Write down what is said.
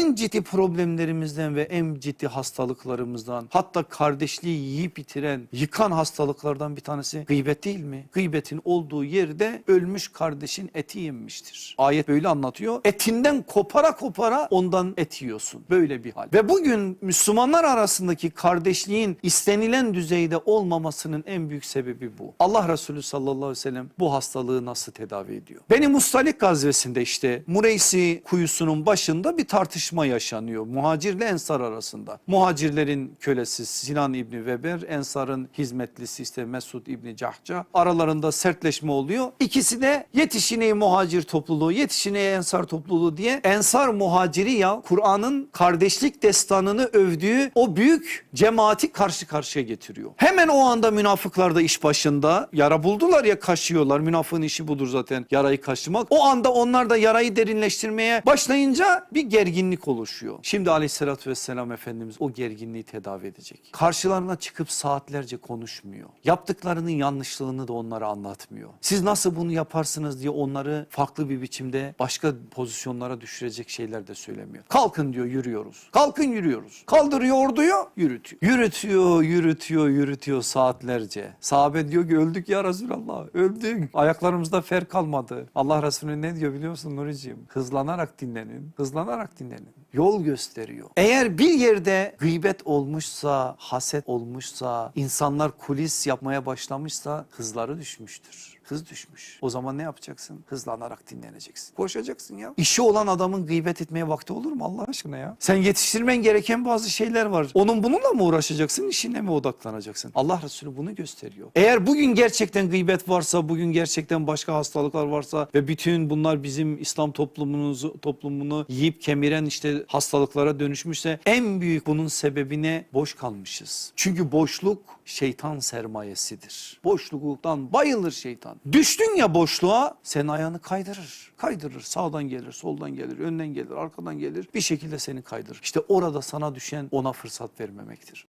en ciddi problemlerimizden ve en ciddi hastalıklarımızdan hatta kardeşliği yiyip bitiren, yıkan hastalıklardan bir tanesi gıybet değil mi? Gıybetin olduğu yerde ölmüş kardeşin eti yenmiştir. Ayet böyle anlatıyor. Etinden kopara kopara ondan et yiyorsun. Böyle bir hal. Ve bugün Müslümanlar arasındaki kardeşliğin istenilen düzeyde olmamasının en büyük sebebi bu. Allah Resulü sallallahu aleyhi ve sellem bu hastalığı nasıl tedavi ediyor? Beni Mustalik gazvesinde işte Mureysi kuyusunun başında bir tartışma yaşanıyor. Muhacirle Ensar arasında. Muhacirlerin kölesi Sinan İbni Weber, Ensar'ın hizmetlisi işte Mesud İbni Cahca. Aralarında sertleşme oluyor. İkisi de yetişineyi muhacir topluluğu, yetişineyi ensar topluluğu diye Ensar muhaciri ya Kur'an'ın kardeşlik destanını övdüğü o büyük cemaati karşı karşıya getiriyor. Hemen o anda münafıklar da iş başında yara buldular ya kaşıyorlar. Münafığın işi budur zaten yarayı kaşımak. O anda onlar da yarayı derinleştirmeye başlayınca bir gerginlik oluşuyor. Şimdi aleyhissalatü vesselam Efendimiz o gerginliği tedavi edecek. Karşılarına çıkıp saatlerce konuşmuyor. Yaptıklarının yanlışlığını da onlara anlatmıyor. Siz nasıl bunu yaparsınız diye onları farklı bir biçimde başka pozisyonlara düşürecek şeyler de söylemiyor. Kalkın diyor yürüyoruz. Kalkın yürüyoruz. Kaldırıyor orduyu yürütüyor. Yürütüyor, yürütüyor, yürütüyor saatlerce. Sahabe diyor ki öldük ya Resulallah öldük. Ayaklarımızda fer kalmadı. Allah Resulü ne diyor biliyor musun Nuriciğim? Hızlanarak dinlenin. Hızlanarak dinlenin. Amen. Yol gösteriyor. Eğer bir yerde gıybet olmuşsa, haset olmuşsa, insanlar kulis yapmaya başlamışsa hızları düşmüştür. Hız düşmüş. O zaman ne yapacaksın? Hızlanarak dinleneceksin. Koşacaksın ya. İşi olan adamın gıybet etmeye vakti olur mu Allah aşkına ya? Sen yetiştirmen gereken bazı şeyler var. Onun bununla mı uğraşacaksın? işine mi odaklanacaksın? Allah Resulü bunu gösteriyor. Eğer bugün gerçekten gıybet varsa, bugün gerçekten başka hastalıklar varsa ve bütün bunlar bizim İslam toplumumuzu toplumunu yiyip kemiren işte hastalıklara dönüşmüşse en büyük bunun sebebine boş kalmışız. Çünkü boşluk şeytan sermayesidir. Boşluktan bayılır şeytan. Düştün ya boşluğa sen ayağını kaydırır. Kaydırır. Sağdan gelir, soldan gelir, önden gelir, arkadan gelir. Bir şekilde seni kaydırır. İşte orada sana düşen ona fırsat vermemektir.